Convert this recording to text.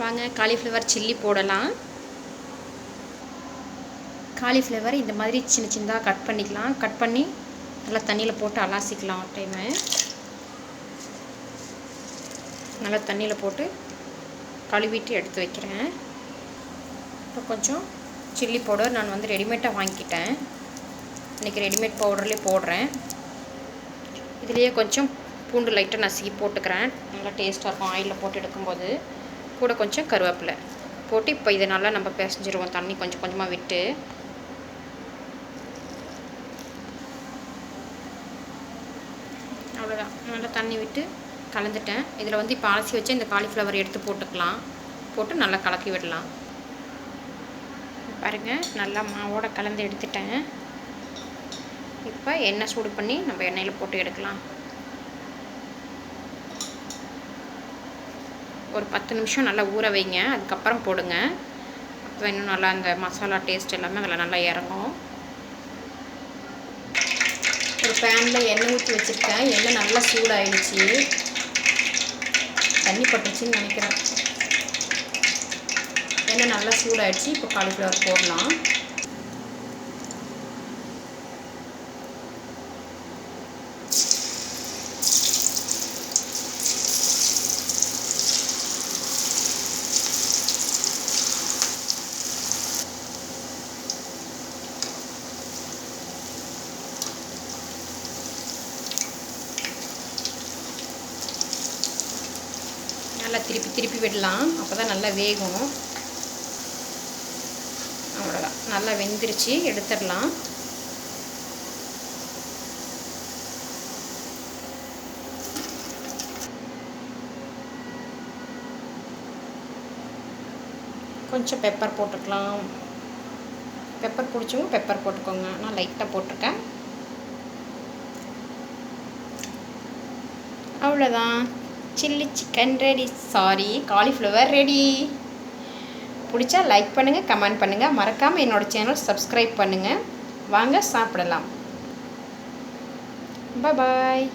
வாங்க cauliflower chilli போடலாம். Cauliflower இந்த மாதிரி சின்ன சின்னதாக கட் பண்ணிக்கலாம். கட் பண்ணி நல்லா தண்ணியில் போட்டு அலாசிக்கலாம் ஒரு டைமு நல்லா தண்ணியில் போட்டு கழுவிட்டு எடுத்து வைக்கிறேன். இப்போ கொஞ்சம் சில்லி பவுடர் நான் வந்து ரெடிமேட்டாக வாங்கிக்கிட்டேன். இன்றைக்கி ரெடிமேட் பவுடர்லேயே போடுறேன். இதுலேயே கொஞ்சம் பூண்டு லைட்டாக நசுக்கி போட்டுக்கிறேன். நல்லா டேஸ்ட்டாக இருக்கும். ஆயிலில் போட்டு எடுக்கும்போது. கூட கொஞ்சம் கருவேப்பிலை போட்டு இப்போ இதை நல்லா நம்ம பிசைஞ்சிருவோம். தண்ணி கொஞ்சம் கொஞ்சமாக விட்டு. அவ்வளோதான் நல்லா தண்ணி விட்டு கலந்துட்டேன். இதில் வந்து இப்போ அலசி வச்சு இந்த காலிஃப்ளவர் எடுத்து போட்டுக்கலாம். போட்டு நல்லா கலக்கி விடலாம். பாருங்கள் நல்லா மாவோட கலந்து எடுத்துட்டேன். இப்போ எண்ணெய் சூடு பண்ணி நம்ம எண்ணெயில் போட்டு எடுக்கலாம். ஒரு பத்து நிமிஷம் நல்லா ஊற வைங்க. அதுக்கப்புறம் போடுங்க. அப்போ இன்னும் நல்லா அந்த மசாலா டேஸ்ட் எல்லாமே அதில் நல்லா இறங்கும். ஒரு பேனில் எண்ணெய் ஊற்றி வச்சுருக்கேன். எண்ணெய் நல்லா சூடாயிடுச்சு. தண்ணி பட்டுச்சுன்னு நினைக்கிறேன். எண்ணெய் நல்லா சூடாயிடுச்சு. இப்போ காலிஃப்ளவர் போடலாம். நல்லா திருப்பி திருப்பி விடலாம். அப்போ தான் நல்லா வேகும். அவ்வளோதான் நல்லா வெந்துருச்சு. எடுத்துடலாம். கொஞ்சம் பெப்பர் போட்டுக்கலாம். பெப்பர் பிடிச்சவங்க பெப்பர் போட்டுக்கோங்க. நான் லைட்டாக போட்டிருக்கேன். அவ்வளோதான் chilli chicken ready sorry cauliflower ready பிடிச்சா லைக் பண்ணுங்கள் கமெண்ட் பண்ணுங்கள் மறக்காமல் என்னோடய சேனல் சப்ஸ்கிரைப் பண்ணுங்கள் வாங்க சாப்பிடலாம். பாய்